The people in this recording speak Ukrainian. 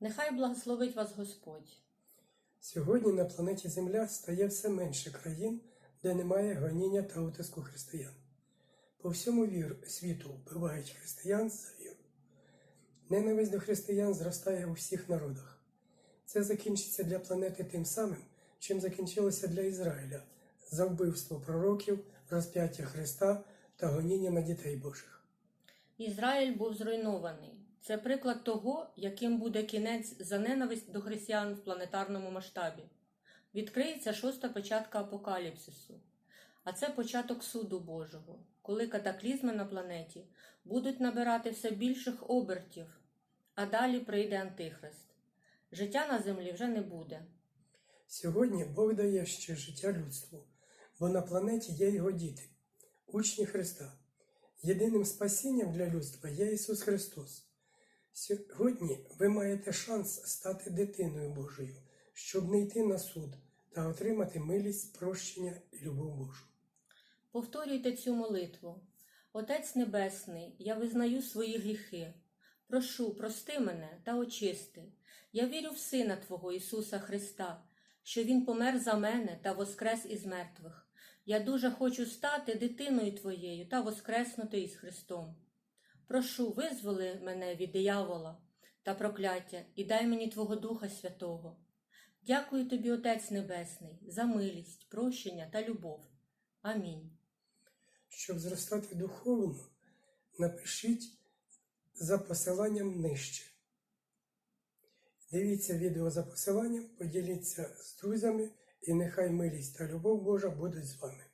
Нехай благословить вас Господь. Сьогодні на планеті Земля стає все менше країн, де немає гоніння та утиску християн. По всьому вір, світу вбивають християн за віру. Ненависть до християн зростає у всіх народах. Це закінчиться для планети тим самим, чим закінчилося для Ізраїля за вбивство пророків, розп'яття Христа та гоніння на дітей Божих. Ізраїль був зруйнований. Це приклад того, яким буде кінець за ненависть до християн в планетарному масштабі. Відкриється шоста печатка апокаліпсису. А це початок суду Божого, коли катаклізми на планеті будуть набирати все більших обертів, а далі прийде Антихрист. Життя на землі вже не буде. Сьогодні Бог дає ще життя людству, бо на планеті є його діти, учні Христа. Єдиним спасінням для людства є Ісус Христос. Сьогодні ви маєте шанс стати дитиною Божою, щоб не йти на суд та отримати милість, прощення і любов Божу. Повторюйте цю молитву. Отець Небесний, я визнаю свої гріхи. Прошу, прости мене та очисти. Я вірю в Сина Твого Ісуса Христа, що Він помер за мене та воскрес із мертвих. Я дуже хочу стати дитиною Твоєю та воскреснути із Христом. Прошу, визволи мене від диявола та прокляття і дай мені Твого Духа Святого. Дякую тобі, Отець Небесний, за милість, прощення та любов. Амінь. Щоб зростати духовно, напишіть за посиланням нижче. Дивіться відео за посиланням, поділіться з друзями, і нехай милість та любов Божа будуть з вами.